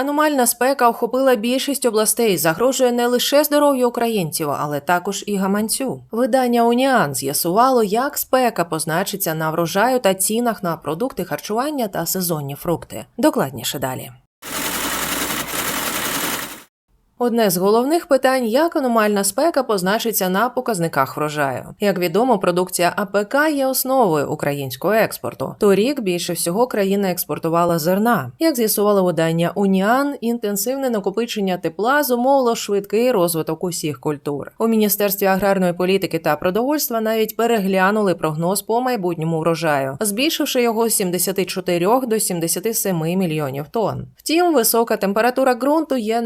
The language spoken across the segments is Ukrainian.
Аномальна спека охопила більшість областей, загрожує не лише здоров'ю українців, але також і гаманцю. Видання Уніан з'ясувало, як спека позначиться на врожаю та цінах на продукти харчування та сезонні фрукти. Докладніше далі. Одне з головних питань, як аномальна спека позначиться на показниках врожаю. Як відомо, продукція АПК є основою українського експорту. Торік більше всього країна експортувала зерна. Як з'ясувало видання Уніан, інтенсивне накопичення тепла зумовило швидкий розвиток усіх культур. У міністерстві аграрної політики та продовольства навіть переглянули прогноз по майбутньому врожаю, збільшивши його з 74 до 77 мільйонів тонн. Втім, висока температура ґрунту є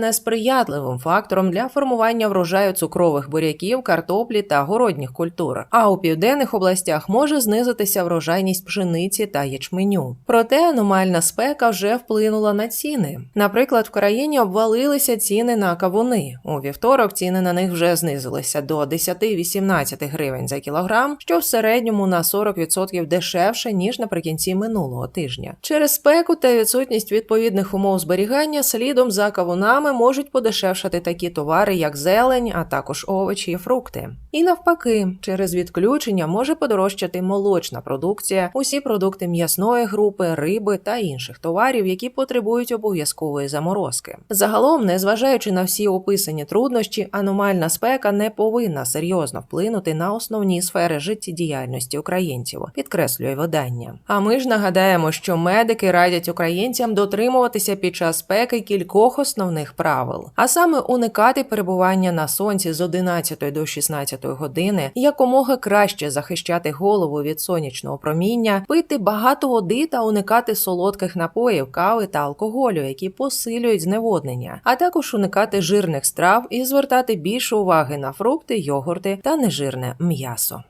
несприятливим фактором для формування врожаю цукрових буряків, картоплі та городніх культур. А у південних областях може знизитися врожайність пшениці та ячменю. Проте аномальна спека вже вплинула на ціни. Наприклад, в країні обвалилися ціни на кавуни. У вівторок ціни на них вже знизилися до 10-18 гривень за кілограм, що в середньому на 40% дешевше ніж наприкінці минулого тижня. Через спеку та відсутність відповідних умов зберігання слідом за кавунами можуть подешевшати такі товари, як зелень, а також овочі і фрукти. І навпаки, через відключення може подорожчати молочна продукція, усі продукти м'ясної групи, риби та інших товарів, які потребують обов'язкової заморозки. Загалом, незважаючи на всі описані труднощі, аномальна спека не повинна серйозно вплинути на основні сфери життєдіяльності українців, підкреслює видання. А ми ж нагадаємо, що медики радять українцям дотримуватися під час спеки кількох основних правил, а саме уникати перебування на сонці з 11 до 16 години, якомога краще захищати голову від сонячного проміння, пити багато води та уникати солодких напоїв, кави та алкоголю, які посилюють зневоднення, а також уникати жирних страв і звертати більше уваги на фрукти, йогурти та нежирне м'ясо.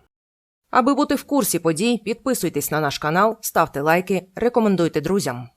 Аби бути в курсі подій, підписуйтесь на наш канал, ставте лайки, рекомендуйте друзям.